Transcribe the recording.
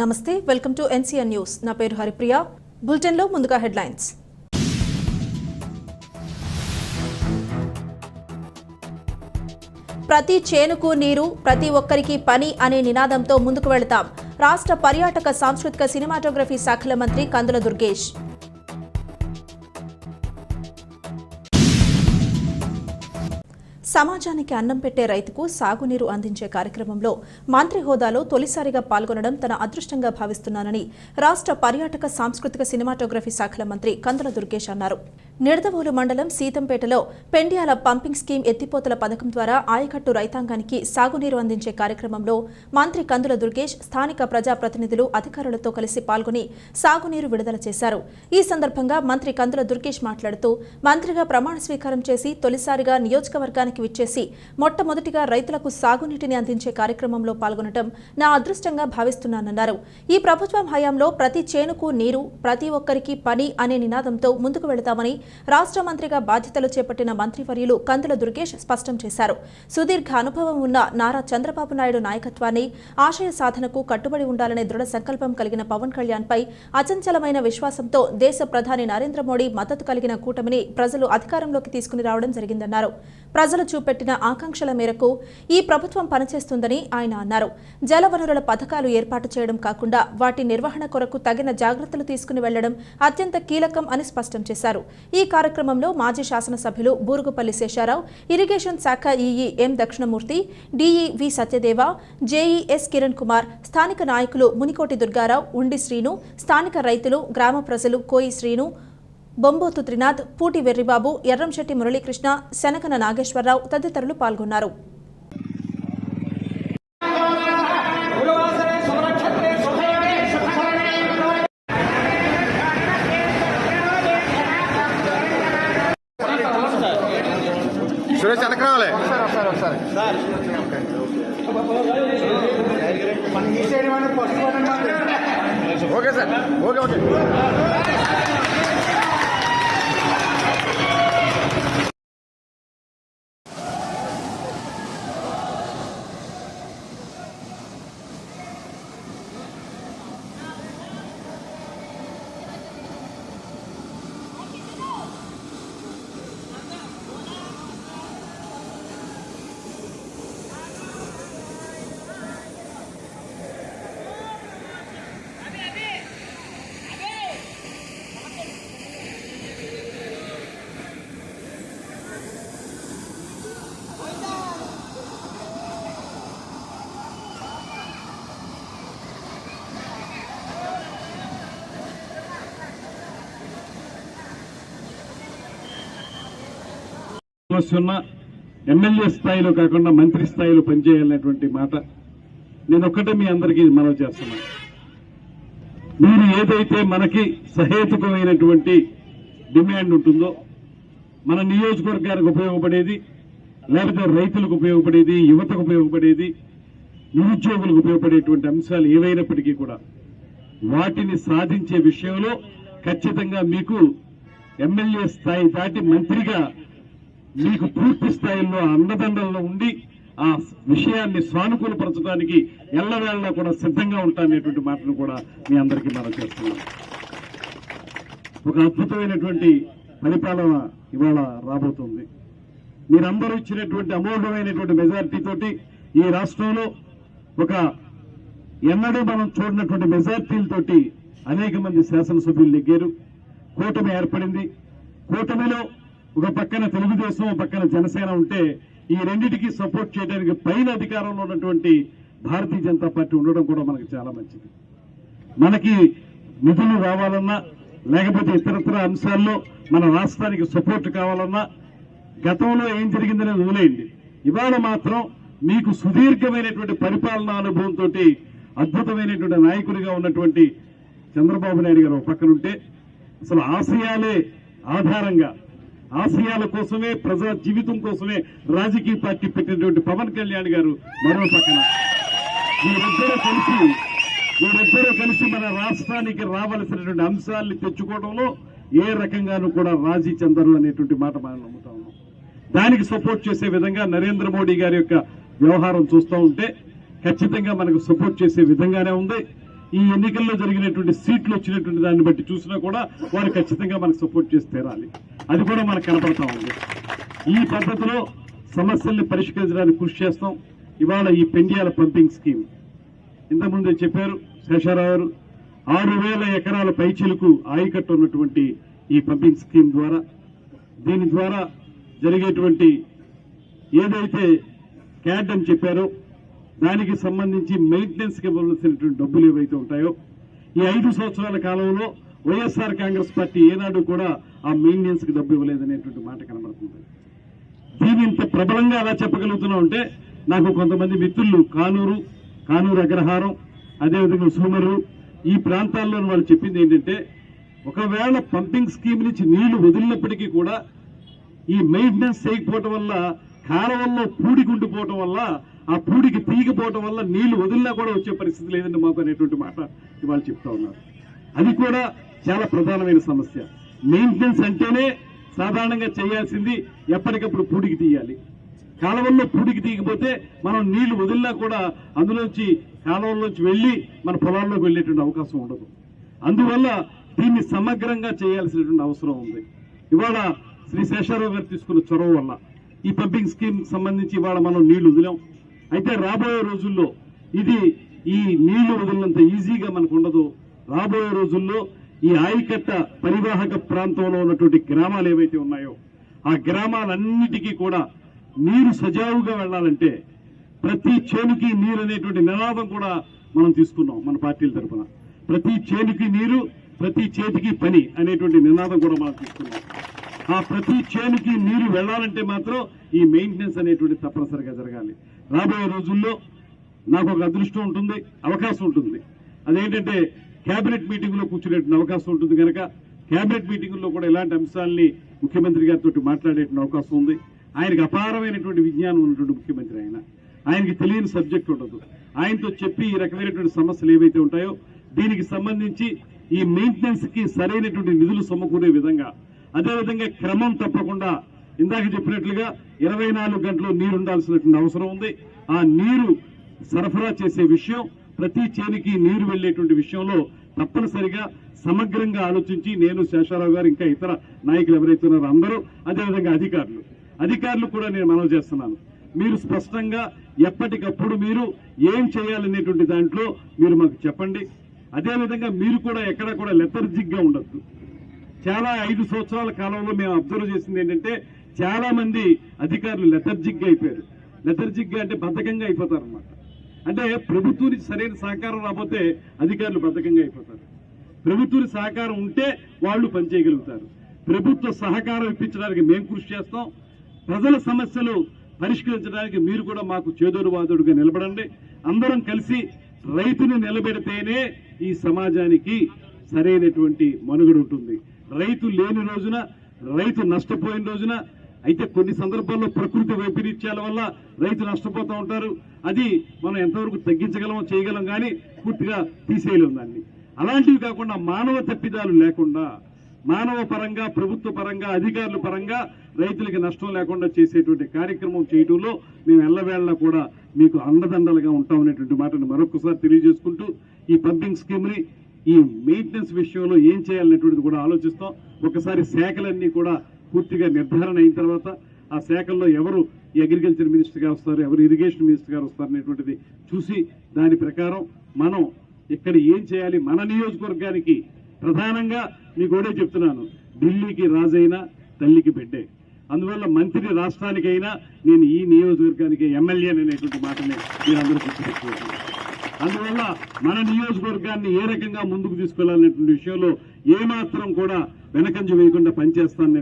నమస్తే welcome to NCN news. నా పేరు హరిప్రియ. బులెటిన్లో ముందుగా హెడ్లైన్స్. ప్రతి చేనుకు నీరు ప్రతి ఒక్కరికి పని అనే నినాదంతో ముందుకు వెళతాం. రాష్ట్ర పర్యాటక సాంస్కృతిక సినిమాటోగ్రఫీ శాఖల మంత్రి కందుల దుర్గేష్. సమాజానికి అన్నం పెట్టే రైతుకు సాగునీరు అందించే కార్యక్రమంలో మంత్రి హోదాలో తొలిసారిగా పాల్గొనడం తన అదృష్టంగా భావిస్తున్నానని రాష్ట్ర పర్యాటక సాంస్కృతిక సినిమాటోగ్రఫీ శాఖల మంత్రి కందుల దుర్గేష్ అన్నారు. నిడదవోలు మండలం సీతంపేటలో పెండియాల పంపింగ్ స్కీమ్ ఎత్తిపోతల పథకం ద్వారా ఆయకట్టు రైతాంగానికి సాగునీరు అందించే కార్యక్రమంలో మంత్రి కందుల దుర్గేష్ స్థానిక ప్రజాప్రతినిధులు అధికారులతో కలిసి పాల్గొని సాగునీరు విడుదల చేశారు. ఈ సందర్భంగా మంత్రి కందుల దుర్గేష్ మాట్లాడుతూ మంత్రిగా ప్రమాణ స్వీకారం చేసి తొలిసారిగా నియోజకవర్గానికి విచ్చేసి మొట్టమొదటిగా రైతులకు సాగునీటిని అందించే కార్యక్రమంలో పాల్గొనడం నా అదృష్టంగా భావిస్తున్నానన్నారు. ఈ ప్రభుత్వం హయాంలో ప్రతి చేనుకు నీరు ప్రతి ఒక్కరికి పని అనే నినాదంతో ముందుకు వెళతామని రాష్ట్ర మంత్రిగా బాధ్యతలు చేపట్టిన మంత్రివర్యులు కందుల దుర్గేష్ స్పష్టం చేశారు. సుదీర్ఘ అనుభవం ఉన్న నారా చంద్రబాబు నాయుడు నాయకత్వాన్ని ఆశయ సాధనకు కట్టుబడి ఉండాలనే దృఢ సంకల్పం కలిగిన పవన్ కళ్యాణ్పై అచంచలమైన విశ్వాసంతో దేశ ప్రధాని నరేంద్ర మోడీ మద్దతు కలిగిన కూటమిని ప్రజలు అధికారంలోకి తీసుకుని రావడం జరిగిందన్నారు. ప్రజలు చూపెట్టిన ఆకాంక్షల మేరకు ఈ ప్రభుత్వం పనిచేస్తుందని ఆయన అన్నారు. జలవనరుల పథకాలు ఏర్పాటు చేయడం కాకుండా వాటి నిర్వహణ కొరకు తగిన జాగ్రత్తలు తీసుకుని వెళ్ళడం అత్యంత కీలకం అని స్పష్టం చేశారు. ఈ కార్యక్రమంలో మాజీ శాసనసభ్యులు బూరుగుపల్లి శేషారావు ఇరిగేషన్ శాఖ EE M Dakshinamurthy DE V Satyadeva JEs Kiran Kumar స్థానిక నాయకులు మునికోటి దుర్గారావు ఉండి శ్రీను స్థానిక రైతులు గ్రామ ప్రజలు కోయి శ్రీను బొంబోతు త్రినాథ్ పూటి వెర్రిబాబు ఎర్రంశెట్టి మురళీకృష్ణ శనకన నాగేశ్వరరావు తదితరులు పాల్గొన్నారు. సురేష్ వెనక్కి రావాలి. Okay sir okay okay. వస్తున్న ఎమ్మెల్యే స్థాయిలో కాకుండా మంత్రి స్థాయిలో పనిచేయాలనేటువంటి మాట నేను ఒక్కటే మీ అందరికీ మనవి చేస్తున్నాను మీరు ఏదైతే మనకి సహేతుకమైనటువంటి డిమాండ్ ఉంటుందో మన నియోజకవర్గానికి ఉపయోగపడేది లేకపోతే రైతులకు ఉపయోగపడేది యువతకు ఉపయోగపడేది నిరుద్యోగులకు ఉపయోగపడేటువంటి అంశాలు ఏవైనప్పటికీ కూడా వాటిని సాధించే విషయంలో ఖచ్చితంగా మీకు ఎమ్మెల్యే స్థాయి దాటి మంత్రిగా మీకు పూర్తి స్థాయిలో అండదండల్లో ఉండి ఆ విషయాన్ని సానుకూలపరచడానికి ఎల్లవేళలా కూడా సిద్ధంగా ఉంటాననేటువంటి మాటను కూడా మీ అందరికీ మనం చేస్తున్నాం. ఒక అద్భుతమైనటువంటి పరిపాలన ఇవాళ రాబోతుంది. మీరందరూ ఇచ్చినటువంటి అమోఘమైనటువంటి మెజారిటీ తోటి ఈ రాష్ట్రంలో ఒక ఎన్నడూ మనం చూడనటువంటి మెజార్టీలతోటి అనేక మంది శాసనసభ్యులు నెగ్గారు. కూటమి ఏర్పడింది. కూటమిలో ఒక పక్కన తెలుగుదేశం ఒక పక్కన జనసేన ఉంటే ఈ రెండింటికి సపోర్ట్ చేయడానికి పైన అధికారంలో ఉన్నటువంటి భారతీయ జనతా పార్టీ ఉండడం కూడా మనకు చాలా మంచిది. మనకి నిధులు రావాలన్నా లేకపోతే ఇతరత్ర అంశాల్లో మన రాష్ట్రానికి సపోర్ట్ కావాలన్నా గతంలో ఏం జరిగిందనేది వదిలేయండి. ఇవాళ మాత్రం మీకు సుదీర్ఘమైనటువంటి పరిపాలనా అనుభవంతో అద్భుతమైనటువంటి నాయకుడిగా ఉన్నటువంటి చంద్రబాబు నాయుడు గారు ఒక పక్కన అసలు ఆశయాలే ఆధారంగా ఆశయాల కోసమే ప్రజా జీవితం కోసమే రాజకీయ పార్టీ పెట్టినటువంటి పవన్ కళ్యాణ్ గారు మరో పక్కన. వీరిద్దరూ కలిసి వీరిద్దరూ కలిసి మన రాష్ట్రానికి రావలసినటువంటి అంశాలని తెచ్చుకోవడంలో ఏ రకంగానూ కూడా రాజీ చెందరు అనేటువంటి మాట మనం నమ్ముతా ఉన్నాం. దానికి సపోర్ట్ చేసే విధంగా నరేంద్ర మోడీ గారి యొక్క వ్యవహారం చూస్తూ ఉంటే ఖచ్చితంగా మనకు సపోర్ట్ చేసే విధంగానే ఉంది. ఈ ఎన్నికల్లో జరిగినటువంటి సీట్లు వచ్చినటువంటి దాన్ని బట్టి చూసినా కూడా వారు ఖచ్చితంగా మనకు సపోర్ట్ చేసి తీరాలి. అది కూడా మనకు కనపడతా ఉంది. ఈ పద్ధతిలో సమస్యల్ని పరిష్కరించడానికి కృషి చేస్తాం. ఇవాళ ఈ పెండియాల పంపింగ్ స్కీమ్. ఇంతకుముందే చెప్పారు శేషారావు గారు ఆరు వేల ఎకరాల పైచీలకు ఆయికట్టు ఉన్నటువంటి ఈ పంపింగ్ స్కీమ్ ద్వారా దీని ద్వారా జరిగేటువంటి ఏదైతే క్యాడ్ అని చెప్పారో దానికి సంబంధించి మెయింటెనెన్స్కి ఇవ్వవలసినటువంటి ఇవ్వాల్సినటువంటి డబ్బులు ఏవైతే ఉంటాయో ఈ ఐదు సంవత్సరాల కాలంలో వైఎస్ఆర్ కాంగ్రెస్ పార్టీ ఏనాడు కూడా ఆ మెయింటెనెన్స్కి డబ్బు ఇవ్వలేదనేటువంటి మాట కనబడుతుంది. దీన్ని ఇంత ప్రబలంగా ఎలా చెప్పగలుగుతున్నాం అంటే నాకు కొంతమంది మిత్రులు కానూరు కానూరు అగ్రహారం అదేవిధంగా సోమరు ఈ ప్రాంతాల్లో వాళ్ళు చెప్పింది ఏంటంటే ఒకవేళ పంపింగ్ స్కీమ్ నుంచి నీళ్ళు వదిలినప్పటికీ కూడా ఈ మెయింటెనెన్స్ చేయకపోవటం వల్ల కాలువల్లో పూడికి ఉండిపోవటం వల్ల ఆ పూడికి తీగిపోవటం వల్ల నీళ్ళు వదిలినా కూడా వచ్చే పరిస్థితి లేదండి మాకు అనేటువంటి మాట ఇవాళ చెప్తా ఉన్నారు. అది కూడా చాలా ప్రధానమైన సమస్య. మెయింటెనెన్స్ అంటేనే సాధారణంగా చేయాల్సింది ఎప్పటికప్పుడు పూడికి తీయాలి. కాలువల్లో పూడికి తీయకపోతే మనం నీళ్ళు వదిలినా కూడా అందులోంచి కాలువల్లోంచి వెళ్ళి మన పొలాల్లోకి వెళ్ళేటువంటి అవకాశం ఉండదు. అందువల్ల దీన్ని సమగ్రంగా చేయాల్సినటువంటి అవసరం ఉంది. ఇవాళ శ్రీ శేషారావు గారు తీసుకున్న చొరవ వల్ల ఈ పంపింగ్ స్కీమ్ సంబంధించి ఇవాళ మనం నీళ్ళు వదిలాం. అయితే రాబోయే రోజుల్లో ఇది ఈ నీళ్ళు వదిలినంత ఈజీగా మనకు ఉండదు. రాబోయే రోజుల్లో ఈ ఆయకట్ట పరివాహక ప్రాంతంలో ఉన్నటువంటి గ్రామాలు ఏవైతే ఉన్నాయో ఆ గ్రామాలన్నిటికీ కూడా నీరు సజావుగా వెళ్ళాలంటే ప్రతి చేనుకి నీరు అనేటువంటి నినాదం కూడా మనం తీసుకున్నాం మన పార్టీల తరఫున ప్రతి చేనుకి నీరు ప్రతి చేతికి పని అనేటువంటి నినాదం కూడా మనం తీసుకున్నాం. ఆ ప్రతి చేనుకి నీరు వెళ్ళాలంటే మాత్రం ఈ మెయింటెనెన్స్ అనేటువంటి తప్పనిసరిగా జరగాలి. రాబోయే రోజుల్లో నాకు ఒక అదృష్టం ఉంటుంది అవకాశం ఉంటుంది. అదేంటంటే కేబినెట్ మీటింగ్లో కూర్చునేటువంటి అవకాశం ఉంటుంది కనుక కేబినెట్ మీటింగ్లో కూడా ఇలాంటి అంశాలని ముఖ్యమంత్రి గారితో మాట్లాడేటువంటి అవకాశం ఉంది. ఆయనకు అపారమైనటువంటి విజ్ఞానం ఉన్నటువంటి ముఖ్యమంత్రి ఆయన. ఆయనకి తెలియని సబ్జెక్ట్ ఉండదు. ఆయనతో చెప్పి ఈ రకమైనటువంటి సమస్యలు ఏవైతే ఉంటాయో దీనికి సంబంధించి ఈ మెయింటెనెన్స్కి సరైనటువంటి నిధులు సమకూరే విధంగా అదేవిధంగా క్రమం తప్పకుండా ఇందాక చెప్పినట్లుగా ఇరవై నాలుగు గంటలు నీరు ఉండాల్సినటువంటి అవసరం ఉంది. ఆ నీరు సరఫరా చేసే విషయం ప్రతి చేనికి నీరు వెళ్ళేటువంటి విషయంలో తప్పనిసరిగా సమగ్రంగా ఆలోచించి నేను శేషారావు గారు ఇంకా ఇతర నాయకులు ఎవరైతే ఉన్నారో అందరూ అదేవిధంగా అధికారులు. అధికారులు కూడా నేను మనవి చేస్తున్నాను. మీరు స్పష్టంగా ఎప్పటికప్పుడు మీరు ఏం చేయాలనేటువంటి దాంట్లో మీరు మాకు చెప్పండి. అదేవిధంగా మీరు కూడా ఎక్కడ కూడా లెథర్జిక్గా ఉండద్దు. చాలా ఐదు సంవత్సరాల కాలంలో మేము అబ్జర్వ్ చేసింది ఏంటంటే చాలా మంది అధికారులు లెథర్జిక్గా అయిపోయారు. లెథర్జిక్గా అంటే బద్ధకంగా అయిపోతారన్నమాట. అంటే ప్రభుత్వానికి సరైన సహకారం రాకపోతే అధికారులు బద్ధకంగా అయిపోతారు. ప్రభుత్వానికి సహకారం ఉంటే వాళ్ళు పనిచేయగలుగుతారు ప్రభుత్వ సహకారం ఇప్పించడానికి మేము కృషి చేస్తాం. ప్రజల సమస్యలు పరిష్కరించడానికి మీరు కూడా మాకు చేదోడు వాదోడుగా నిలబడండి. అందరం కలిసి రైతుని నిలబెడితేనే ఈ సమాజానికి సరైనటువంటి మనుగడ ఉంటుంది. రైతు లేని రోజున రైతు నష్టపోయిన రోజున అయితే కొన్ని సందర్భాల్లో ప్రకృతి వైపరీత్యాల వల్ల రైతు నష్టపోతూ ఉంటారు. అది మనం ఎంతవరకు తగ్గించగలమో చేయగలం కానీ పూర్తిగా తీసేయలేము దాన్ని అలాంటివి కాకుండా మానవ తప్పిదాలు లేకుండా మానవ పరంగా ప్రభుత్వ పరంగా అధికారుల పరంగా రైతులకి నష్టం లేకుండా చేసేటువంటి కార్యక్రమం చేయడంలో మేము ఎల్లవేళలా కూడా మీకు అండదండలుగా ఉంటామనేటువంటి మాటను మరొకసారి తెలియజేసుకుంటూ ఈ పంపింగ్ స్కీమ్ని ఈ మెయింటెనెన్స్ విషయంలో ఏం చేయాలనేటువంటిది కూడా ఆలోచిస్తాం. ఒకసారి శాఖలన్నీ కూడా పూర్తిగా నిర్ధారణ అయిన తర్వాత ఆ శాఖల్లో ఎవరు అగ్రికల్చర్ మినిస్టర్ గారు వస్తారు ఎవరు ఇరిగేషన్ మినిస్టర్ గారు వస్తారు అనేటువంటిది చూసి దాని ప్రకారం మనం ఇక్కడ ఏం చేయాలి? మన నియోజకవర్గానికి ప్రధానంగా మీకు కూడా చెప్తున్నాను. ఢిల్లీకి రాజైనా తల్లికి బిడ్డే. అందువల్ల మంత్రి రాష్ట్రానికైనా నేను ఈ నియోజకవర్గానికి ఎమ్మెల్యే అనేటువంటి మాటని మీరు అందరూ గుర్తుపెట్టుకోవచ్చు అందువల్ల మన నియోజకవర్గాన్ని ఏ రకంగా ముందుకు తీసుకెళ్ళాలనేటువంటి విషయంలో ఏమాత్రం కూడా వెనకంజ వేయకుండా పనిచేస్తాను